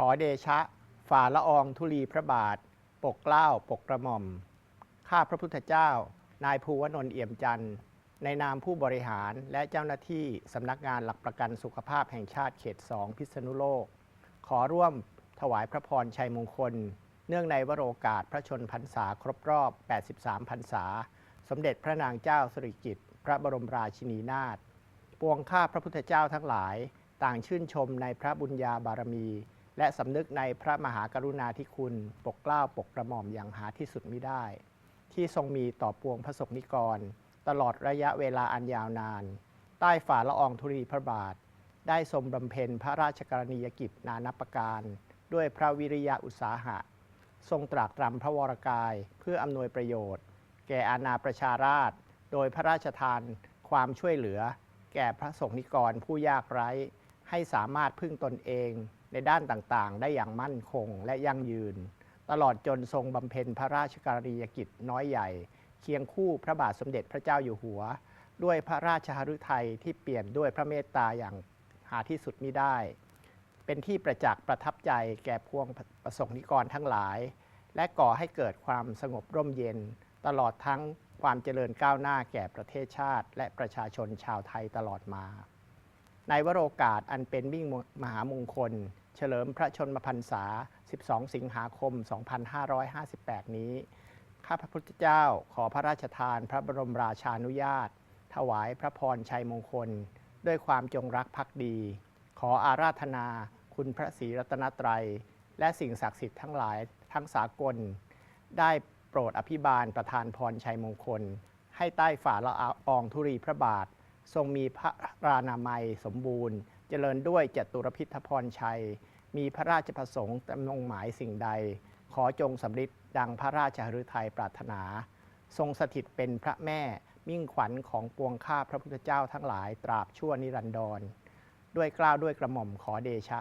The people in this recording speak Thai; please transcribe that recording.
ขอเดชะ ฝ่าละอองธุลีพระบาท ปกเกล้าปกกระหม่อม ข้าพระพุทธเจ้า นายภูวนนท์เอี่ยมจันทร์ในนามผู้บริหารและเจ้าหน้าที่สำนักงานหลักประกันสุขภาพแห่งชาติเขต 2 พิษณุโลก ขอร่วมถวายพระพรชัยมงคล เนื่องในวโรกาสพระชนพรรษาครบรอบ 83 พรรษา สมเด็จพระนางเจ้าสิริกิติ์พระบรมราชินีนาถ ปวงข้าพระพุทธเจ้าทั้งหลาย ต่างชื่นชมในพระบุญญาบารมี และสำนึกในพระมหากรุณาธิคุณปกเกล้าปกกระหม่อมอย่างหาที่สุดมิได้ ที่ทรงมีต่อปวงพระสงฆ์นิกร ตลอดระยะเวลาอันยาวนาน ใต้ฝ่าละอองธุรีพระบาท ได้ทรงบำเพ็ญพระราชกรณียกิจนานับประการ ด้วยพระวิริยะอุตสาหะ ทรงตรากตรำพระวรกายเพื่ออำนวยประโยชน์ แก่อาณาประชาราษฎร์โดยพระราชทานความช่วยเหลือ แก่พระสงฆ์นิกรผู้ยากไร้ ให้สามารถพึ่งตนเอง ในด้านต่างๆ ได้อย่างมั่นคงและยั่งยืน ตลอดจนทรงบำเพ็ญพระราชกรณียกิจน้อยใหญ่ เคียงคู่พระบาทสมเด็จพระเจ้าอยู่หัว ด้วยพระราชหฤทัยที่เปลี่ยนด้วยพระเมตตาอย่างหาที่สุดมิได้ เป็นที่ประจักษ์ประทับใจแก่พวงประสงค์นิกรทั้งหลาย และก่อให้เกิดความสงบร่มเย็น ตลอดทั้งความเจริญก้าวหน้าแก่ประเทศชาติ และประชาชนชาวไทยตลอดมา ในวโรกาสอันเป็นมิ่งมหามงคล เฉลิมพระชนมพรรษา 12 สิงหาคม 2558 นี้ ข้าพระพุทธเจ้าขอพระราชทานพระบรมราชานุญาต ถวายพระพรชัยมงคล ด้วยความจงรักภักดี ขออาราธนาคุณพระศรีรัตนตรัย และสิ่งศักดิ์สิทธิ์ทั้งหลายทั้งสากล ได้โปรดอภิบาลประทานพรชัยมงคล ให้ใต้ฝ่าละอองธุรีพระบาท ทรงมีพระรานามัยสมบูรณ์ เจริญด้วยจตุรพิธพรชัย มีพระราชประสงค์ดำนงหมายสิ่งใด ขอจงสำลิดดังพระราชหฤทัยปรารถนา ทรงสถิตเป็นพระแม่มิ่งขวัญของปวงข้าพระพุทธเจ้าทั้งหลายตราบชั่วนิรันดรด้วยกล้าวด้วยกระหม่อมขอเดชะ